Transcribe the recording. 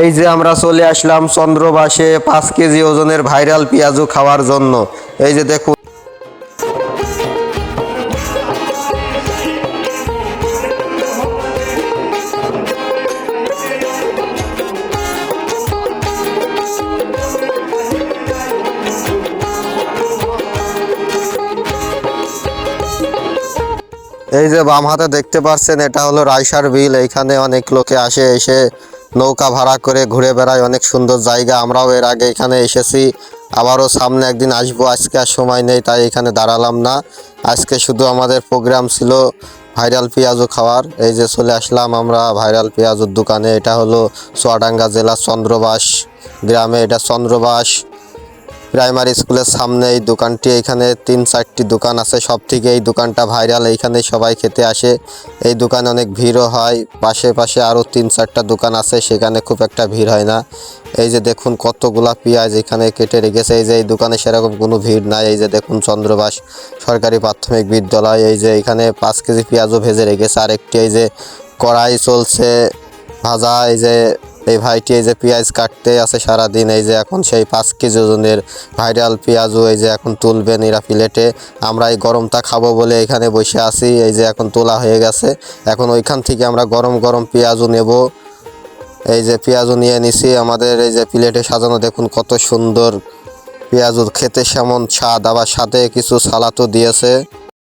এই যে আমরা চলে আসলাম চন্দ্রবাসে পাঁচ কেজি ওজনের ভাইরাল পেঁয়াজু খাওয়ার জন্য। এই যে দেখুন। এই যে বাম হাতে দেখতে পাচ্ছেন এটা হলো রাইসার বিল। এইখানে অনেক লোকে আসে, এসে নৌকা ভাড়া করে ঘুরে বেড়ায় অনেক সুন্দর জায়গা। আমরাও এর আগে এখানে এসেছি। আবারও সামনে একদিন আসব, আজকে আর সময় নেই, তাই এখানে দাঁড়ালাম না। আজকে শুধু আমাদের প্রোগ্রাম ছিল ভাইরাল পেঁয়াজু খাওয়ার। এই যে চলে আসলাম আমরা ভাইরাল পেঁয়াজুর দোকানে। এটা হলো চুয়াডাঙ্গা জেলা চন্দ্রবাস গ্রামে, এটা চন্দ্রবাস। প্রাইমারি স্কুলের সামনে এই দোকানটি, এখানে তিন চারটি দোকান আছে। সব থেকে এই দোকানটা ভাইরাল, এইখানে সবাই খেতে আসে। এই দোকানে অনেক ভিড়ও হয়। পাশে পাশে আরও তিন চারটা দোকান আছে, সেখানে খুব একটা ভিড় হয় না। এই যে দেখুন কতগুলা পেঁয়াজ এখানে কেটে রেখেছে। এই যে এই দোকানে সেরকম কোনো ভিড় নাই। এই যে দেখুন চন্দ্রবাস সরকারি প্রাথমিক বিদ্যালয়। এই যে এখানে পাঁচ কেজি পেঁয়াজও ভেজে রেখেছে। আর একটি এই যে কড়াই চলছে ভাজা। এই যে এই ভাইটি এই যে পেঁয়াজ কাটতে আছে সারাদিন, এই যে এখন সেই পাঁচ কেজি ওজনের ভাইরাল পেঁয়াজও এই যে এখন তুলবেন এরা প্লেটে। আমরা এই গরমটা খাব বলে এখানে বসে আছি, এই যে এখন তোলা হয়ে গেছে। এখন ওইখান থেকে আমরা গরম গরম পেঁয়াজও নেব। এই যে পেঁয়াজও নিয়ে নিছি, আমাদের এই যে প্লেটে সাজানো দেখুন কত সুন্দর পেঁয়াজও খেতে সেমন স্বাদ, আবার সাথে কিছু সালাতও দিয়েছে।